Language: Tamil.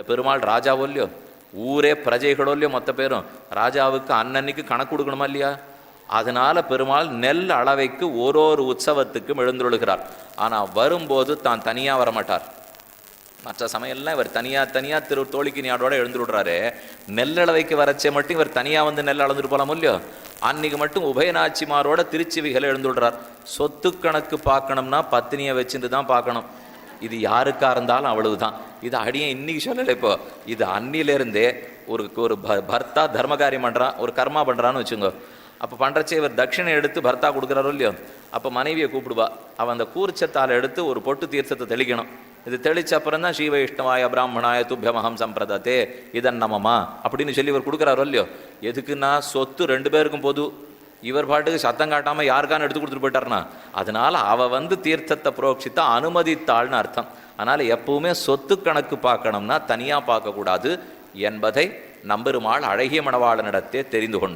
பெருமாள் ராஜாவோ இல்லையோ? ஊரே பிரஜைகளோ இல்லையோ மொத்த பேரும்? ராஜாவுக்கு அன்னன்னைக்கு கணக்கு கொடுக்கணுமா இல்லையா? அதனால பெருமாள் நெல் அளவைக்கு ஒரு ஒரு உற்சவத்துக்கும் எழுந்துள்ளுகிறார் ஆனால் வரும்போது தான் தனியாக வரமாட்டார். மற்ற சமையல்லாம் இவர் தனியாக தனியாக திரு தோழிக்கு ஞாடோட எழுந்து விடுறாரு நெல்லளவைக்கு வரச்சே மட்டும் இவர் தனியாக வந்து நெல் அளந்துட்டு போலாம் இல்லையோ? அன்னைக்கு மட்டும் உபயநாச்சிமாரோட திருச்சிவிகளை எழுந்துவிடுறார் சொத்து கணக்கு பார்க்கணும்னா பத்தினியை வச்சுட்டு தான் பார்க்கணும். இது யாருக்காக இருந்தாலும் அவ்வளவு தான் இது அடியே இன்னைக்கு சொல்லலை இப்போ. இது அன்னிலேருந்தே ஒரு ஒரு ப- பர்த்தா தர்ம காரியம் பண்ணுறான் ஒரு கர்மா பண்ணுறான்னு வச்சுங்க. அப்போ பண்ணுறச்சே இவர் தட்சிணை எடுத்து பர்த்தா கொடுக்குறாரோ இல்லையோ? அப்போ மனைவியை கூப்பிடுவா. அவன் அந்த கூர்ச்சத்தால் எடுத்து ஒரு பொட்டு தீர்த்தத்தை தெளிக்கணும். இது தெளிச்ச அப்புறம் தான் ஸ்ரீ வைஷ்ணவாய பிராமணாய துப்பியமகம் சம்பிரதத்தே இதன் நமமா அப்படின்னு சொல்லி இவர் கொடுக்குறாரோ இல்லையோ? எதுக்குன்னா சொத்து ரெண்டு பேருக்கும் பொது இவர் பாட்டுக்கு சத்தம் காட்டாமல் யாருக்கான எடுத்து கொடுத்துட்டு போயிட்டார்னா அதனால் அவள் வந்து தீர்த்தத்தை புரோக்ஷித்தா அனுமதித்தாள்னு அர்த்தம். அதனால் எப்பவுமே சொத்து கணக்கு பார்க்கணும்னா தனியாக பார்க்கக்கூடாது என்பதை நம்பெருமாள் அழகிய மணவாளனிடத்தே தெரிந்து கொண்டோம்.